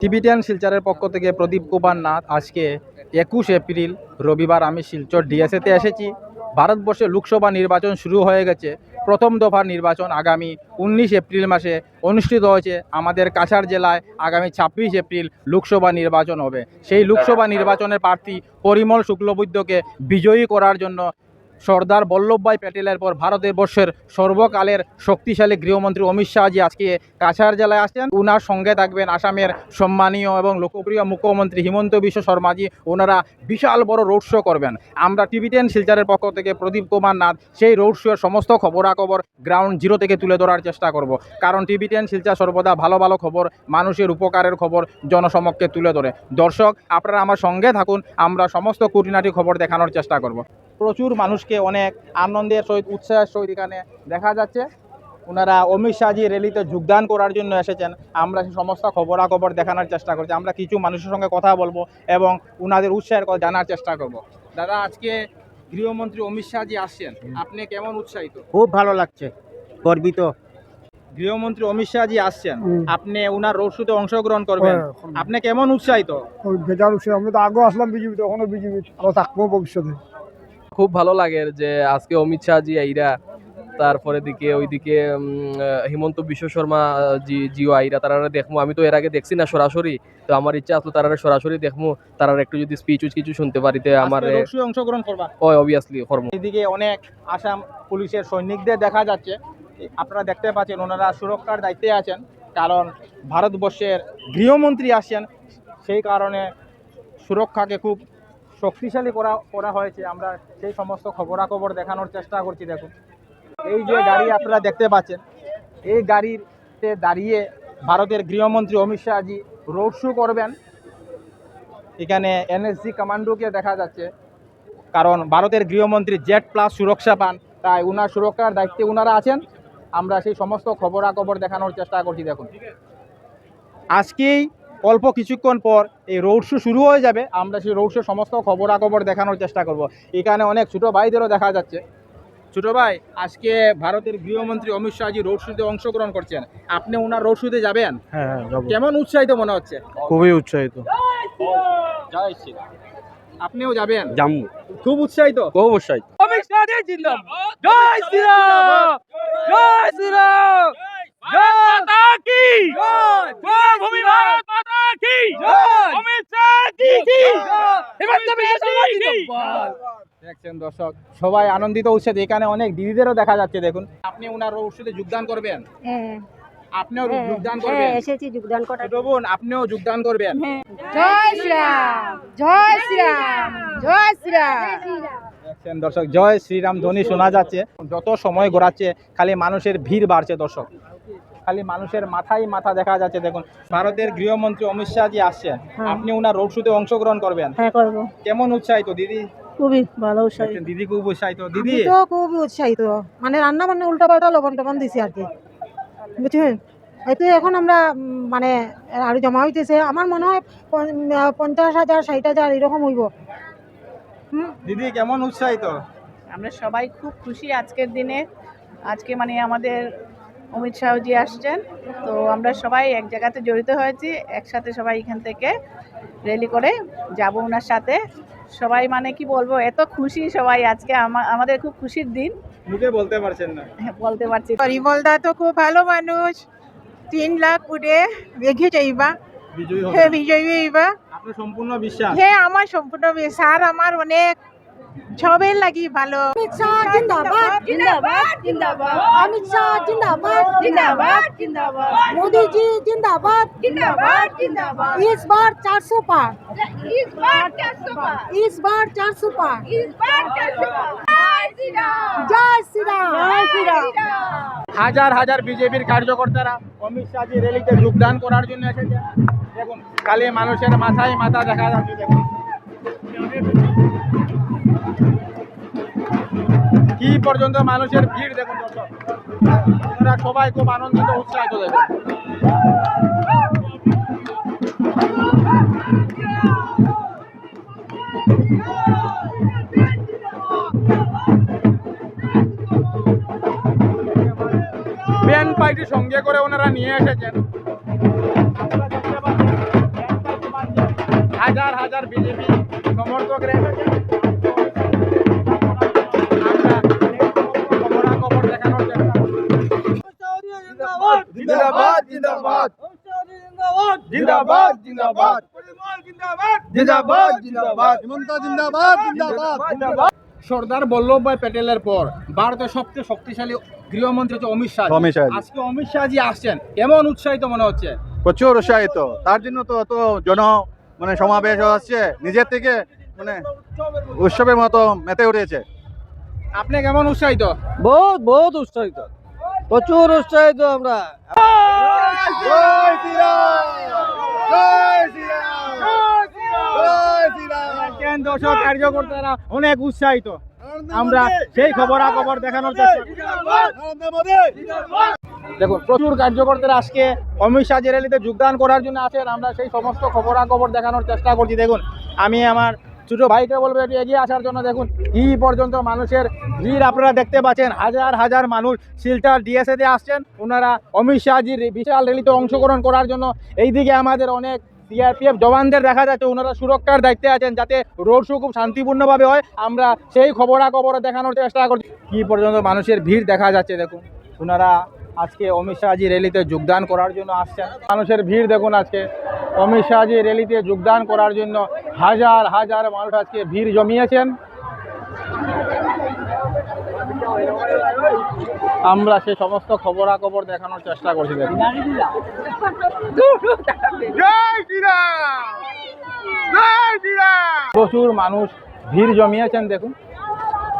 Tibetan শিলচরের পক্ষ থেকে প্রদীপ কুমার নাথ আজকে একুশ এপ্রিল, রবিবার আমি শিলচর ডিএসএতে এসেছি। ভারতবর্ষে লোকসভা নির্বাচন শুরু হয়ে গেছে। প্রথম দফার নির্বাচন আগামী উনিশ এপ্রিল মাসে অনুষ্ঠিত হয়েছে। আমাদের কাছাড় জেলায় আগামী ছাব্বিশ এপ্রিল লোকসভা নির্বাচন হবে। সেই লোকসভা নির্বাচনের প্রার্থী পরিমল শুক্লবৈদ্যকে বিজয়ী করার জন্য সর্দার বল্লভভাই প্যাটেলের পর ভারতের বর্ষের সর্বকালের শক্তিশালী গৃহমন্ত্রী অমিত শাহজি আজকে কাছাড় জেলায় আসছেন। উনার সঙ্গে থাকবেন আসামের সম্মানীয় এবং লোকপ্রিয় মুখ্যমন্ত্রী হিমন্ত বিশ্ব শর্মাজি ওনারা বিশাল বড় রোড শো করবেন। আমরা টিভি টেন শিলচরের পক্ষ থেকে প্রদীপ কুমার নাথ, সেই রোড শোয়ের সমস্ত খবরাখবর গ্রাউন্ড জিরো থেকে তুলে ধরার চেষ্টা করব। কারণ টিভি টেন শিলচর সর্বদা ভালো ভালো খবর, মানুষের উপকারের খবর, জনসমক্ষে তুলে ধরে। দর্শক, আপনারা আমার সঙ্গে থাকুন, আমরা সমস্ত খুঁটিনাটি খবর দেখানোর চেষ্টা করব। প্রচুর মানুষকে অনেক আনন্দের সহিত উৎসাহের সহিত এখানে দেখা যাচ্ছে। ওনারা অমিত শাহজি র্যালিতে যোগদান করার জন্য এসেছেন। আমরা সমস্ত খবরাখবর দেখানোর চেষ্টা করছি। আমরা কিছু মানুষের সঙ্গে কথা বলব এবং ওনাদের উৎসাহের কথা জানার চেষ্টা করব। দাদা আজকে গৃহমন্ত্রী অমিত শাহজি আসছেন। আপনি কেমন উৎসাহিত? খুব ভালো লাগছে গর্বিত। গৃহমন্ত্রী অমিত শাহজি আসছেন। আপনি ওনার রোড শোতে অংশগ্রহণ করবেন। আপনি কেমন উৎসাহিত? বেজার আমরা তো আগেও আসলাম বিজেপিতে এখনও বিজেপি আরও থাকব ভবিষ্যতে। খুব ভালো লাগে যে আজকে অমিত শাহজি আইরা তারপরে দিকে ওইদিকে হিমন্ত বিশ্ব শর্মা জি জিও আইরা তারা দেখব আমি তো এর আগে দেখছি না সরাসরি তো আমার ইচ্ছা আসলো তারা সরাসরি দেখব তারা একটু যদি স্পিচ কিছু শুনতে পারিতে আমার অংশগ্রহণ করবা? ওই অবভিয়াসলি কর্ম। এদিকে অনেক আসাম পুলিশের সৈনিকদের দেখা যাচ্ছে। আপনারা দেখতে পাচ্ছেন ওনারা সুরক্ষার দায়িত্বে আছেন কারণ ভারতবর্ষের গৃহমন্ত্রী আসছেন সেই কারণে সুরক্ষাকে খুব শক্তিশালী করা করা হয়েছে। আমরা সেই সমস্ত খবরাখবর দেখানোর চেষ্টা করছি, দেখুন। এই যে গাড়ি আপনারা দেখতে পাচ্ছেন, এই গাড়িতে দাঁড়িয়ে ভারতের গৃহমন্ত্রী অমিত শাহজি রোড শো করবেন। এখানে এনএসজি কমান্ডোকে দেখা যাচ্ছে। কারণ ভারতের গৃহমন্ত্রী জেড প্লাস সুরক্ষা পান, তাই উনার সুরক্ষার দায়িত্বে উনারা আছেন। আমরা সেই সমস্ত খবরাখবর দেখানোর চেষ্টা করছি, দেখুন। আজকেই অল্প কিছুক্ষণ পর এই রোড শো শুরু হয়ে যাবে। আমরা সেই রোড শো সমস্ত খবরাখবর দেখানোর চেষ্টা করব। এখানে অনেক ছোটো ভাইদেরও দেখা যাচ্ছে। ছোটো ভাই আজকে ভারতের গৃহমন্ত্রী অমিত শাহজি রোড শোতে অংশগ্রহণ করছেন। আপনি ওনার রোড শোতে যাবেন? হ্যাঁ হ্যাঁ কেমন উৎসাহিত মনে হচ্ছে? খুবই উৎসাহিত। আপনিও যাবেন? জাম্মু খুব উৎসাহিত? খুব উৎসাহিত। অমিত জিন্দাবাদ। জয় শ্রীরাম জয় শ্রীরাম জয় কি? জয়। ভূমি ভারত মাতা কি? জয়। অমিত শাহ জি কি? হিমন্ত বিশ্ব দেখছেন দর্শক সবাই আনন্দিত উৎসাহ এখানে অনেক দিদিদেরও দেখা যাচ্ছে দেখুন। আপনি ওনার উৎসবে যোগদান করবেন? হ্যাঁ। আপনিও হ্যাঁ, যোগদান হ্যাঁ, করবেন? এসেছি যোগদান করার। ছোট বোন আপনিও যোগদান করবেন? জয় শ্রীরাম। জয় শ্রীরাম। জয় শ্রীরাম। দেখছেন দর্শক জয় শ্রীরাম ধ্বনি শোনা যাচ্ছে। যত সময় গড়াচ্ছে খালি মানুষের ভিড় বাড়ছে দর্শক। খালি মানুষের মাথায় মাথা দেখা যাচ্ছে দেখুন। ভারতের গৃহমন্ত্রী অমিত শাহজি আসছেন। আপনি ওনার রোড শোতে অংশগ্রহণ করবেন। হ্যাঁ করব। কেমন উৎসাহিত দিদি? খুবই ভালো উৎসাহী দেখছেন, দিদি খুব উৎসাহিত। দিদি? তো খুবই উৎসাহিত। মানে রান্না বান্না উল্টা পাল্টা লবণ টবণ দিছি আর কি। এখন আমরা মানে আরও জমা হইতেছে। আমার মনে হয় পঞ্চাশ হাজার ষাট হাজার এরকম হইব। দিদি কেমন উৎসাহিত? আমরা সবাই খুব খুশি আজকের দিনে। আজকে মানে আমাদের অমিত শাহজি আসছেন। তো আমরা সবাই এক জায়গাতে জড়িত হয়েছি একসাথে সবাই এখান থেকে র্যালি করে যাব ওনার সাথে। সবাই মানে কি বলব এত খুশি সবাই আজকে আমা- আমাদের খুব খুশির দিন। মুখে বলতে পারছেন না। বলতে পারছি। পরিমলদা তো খুব ভালো মানুষ। তিন লাখ উঠে এগিয়ে যাইবা। বিজয়ী হে হবে বিজয়ী হইবা। আপনার সম্পূর্ণ বিশ্বাস? হে আমার সম্পূর্ণ স্যার আমার অনেক সবের লাগি ভালো অমিত শাহ জিন্দাবাদ জিন্দাবাদ জিন্দাবাদ অমিত শাহ জিন্দাবাদ জিন্দাবাদ জিন্দাবাদ मोदी जी जिंदाबाद जिंदाबाद जिंदाबाद इस बार 400 पार इस बार 400 पार इस बार 400 पार इस बार 400 पार जय श्री राम जय श्री राम হাজার হাজার বিজেপির কার্যকর্তারা অমিত শাহজি র্যালিতে যোগদান করার জন্য এসেছে দেখুন কালে মানুষের মাথায় মাথা দেখা যাচ্ছে দেখুন কি পর্যন্ত মানুষের ভিড় দেখুন দর্শক? আপনারা সবাই খুব আনন্দিত, উৎসাহিত পার্টি সঙ্গে করে ওনারা নিয়ে এসেছেন। হাজার হাজার বিজেপি সমর্থক রয়েছে জিন্দাবাদ জিন্দাবাদ। জিন্দাবাদ জিন্দাবাদ। জিন্দাবাদ জিন্দাবাদ। হিমন্ত জিন্দাবাদ জিন্দাবাদ। সর্দার বল্লভভাই প্যাটেলের পর ভারতের সবচেয়ে শক্তিশালী গৃহমন্ত্রী হচ্ছে অমিত শাহ। অমিত শাহ। জি। আজকে অমিত শাহজি আসছেন। কেমন উৎসাহিত মনে হচ্ছে? প্রচুর উৎসাহিত। তার জন্য তো অত জন মানে সমাবেশ হচ্ছে নিজের থেকে মানে উৎসবের মতো মেতে উঠেছে। আপনি কেমন উৎসাহিত? বহুত বহুত উৎসাহিত। প্রচুর উৎসাহিত আমরা। দর্শক কার্যকর্তারা অনেক উৎসাহিত। আমরা সেই খবরাখবর দেখানোর চেষ্টা দেখুন প্রচুর কার্যকর্তারা আজকে অমিত শাহ যে র্যালিতে যোগদান করার জন্য আছেন আমরা সেই সমস্ত খবরাখবর দেখানোর চেষ্টা করছি। দেখুন আমি আমার ছোটো ভাইকে বলব, একটু এগিয়ে আসার জন্য দেখুন, কি পর্যন্ত মানুষের ভিড় আপনারা দেখতে পাচ্ছেন। হাজার হাজার মানুষ শিলচর ডিএসএতে আসছেন। ওনারা অমিত শাহজির বিশাল র্যালিতে অংশগ্রহণ করার জন্য। এইদিকে আমাদের অনেক সিআরপিএফ জওয়ানদের দেখা যাচ্ছে, ওনারা সুরক্ষার দায়িত্বে আছেন যাতে রোড শো খুব শান্তিপূর্ণভাবে হয়। আমরা সেই খবরাখবর দেখানোর চেষ্টা করছি। কি পর্যন্ত মানুষের ভিড় দেখা যাচ্ছে দেখুন। ওনারা আজকে অমিত শাহজি র্যালিতে যোগদান করার জন্য আসছেন। মানুষের ভিড় দেখুন আজকে। অমিত শাহজি র্যালিতে যোগদান করার জন্য হাজার হাজার মানুষ আজকে ভিড় জমিয়েছেন। আমরা সে সমস্ত খবরাখবর দেখানোর চেষ্টা করছি দেখুন। প্রচুর মানুষ ভিড় জমিয়েছেন দেখুন।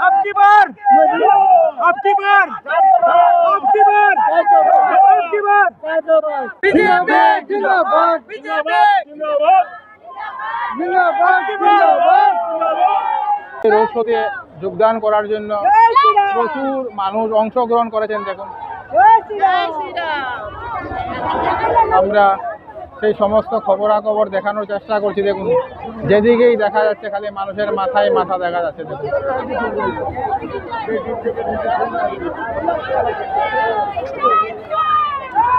आपकी बार आपकी बार आपकी बार রোড শোতে যোগদান করার জন্য প্রচুর মানুষ অংশগ্রহণ করেছেন দেখুন। আমরা সেই সমস্ত খবরাখবর দেখানোর চেষ্টা করছি দেখুন। যেদিকেই দেখা যাচ্ছে খালি মানুষের মাথায় মাথা দেখা যাচ্ছে দেখুন।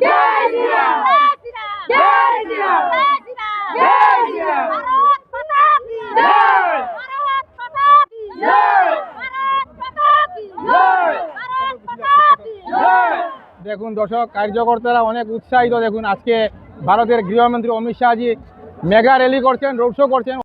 জয় শ্রীরাম! জয় জয় জয়! দেখুন দর্শক কার্যকর্তারা অনেক উৎসাহিত। দেখুন আজকে ভারতের গৃহমন্ত্রী অমিত শাহজি মেগা র্যালি করছেন রোড শো করছেন।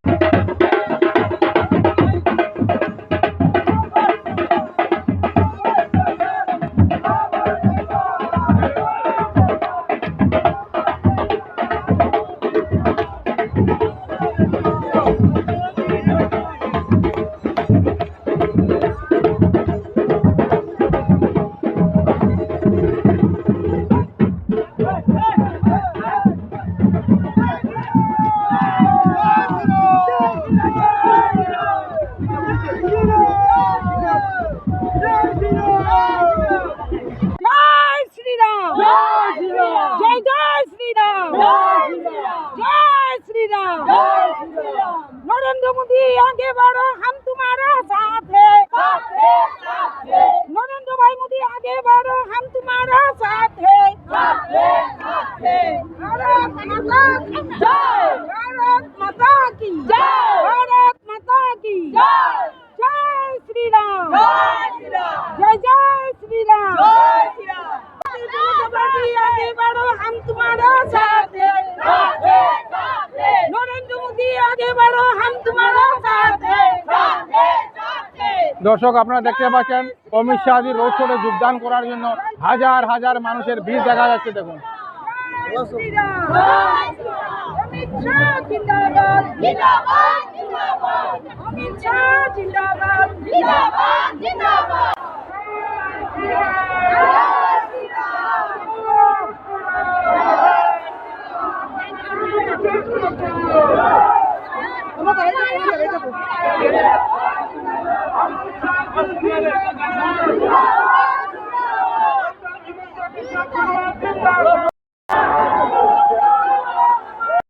দর্শক, আপনারা দেখতে পাচ্ছেন, অমিত শাহজি রোড শোতে যোগদান করার জন্য হাজার হাজার মানুষের ভিড় দেখা যাচ্ছে, দেখুন।